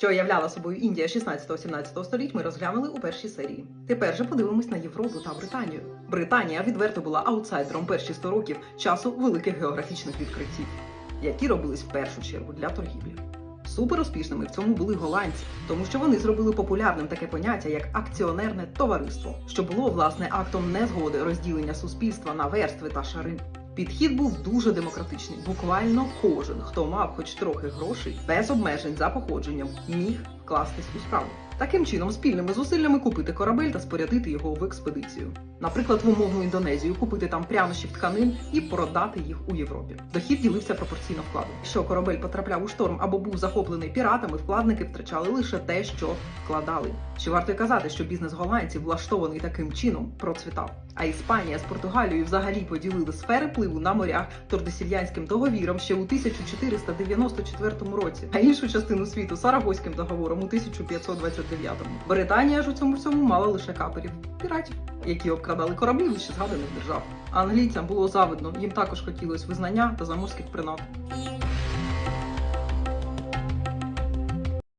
Що являла собою Індія 16-17 століть, ми розглянули у першій серії. Тепер же подивимось на Європу та Британію. Британія відверто була аутсайдером перші 100 років часу великих географічних відкриттів, які робились в першу чергу для торгівлі. Супер успішними в цьому були голландці, тому що вони зробили популярним таке поняття як акціонерне товариство, що було власне актом незгоди розділення суспільства на верстви та шари. Підхід був дуже демократичний. Буквально кожен, хто мав хоч трохи грошей, без обмежень за походженням, міг вкластись у справу. Таким чином, спільними зусиллями купити корабель та спорядити його в експедицію. Наприклад, в умовну Індонезію купити там прянощів тканин і продати їх у Європі. Дохід ділився пропорційно вкладу. Якщо корабель потрапляв у шторм або був захоплений піратами, вкладники втрачали лише те, що вкладали. Чи варто казати, що бізнес голландців, влаштований таким чином, процвітав? А Іспанія з Португалією взагалі поділили сфери впливу на морях Тордесільянським договіром ще у 1494 році, а іншу частину світу Сарагоським договором у 1529. Британія ж у цьому всьому мала лише каперів піратів, які обкрадали кораблі лише згаданих держав. Англійцям було завидно, їм також хотілось визнання та заморських принад.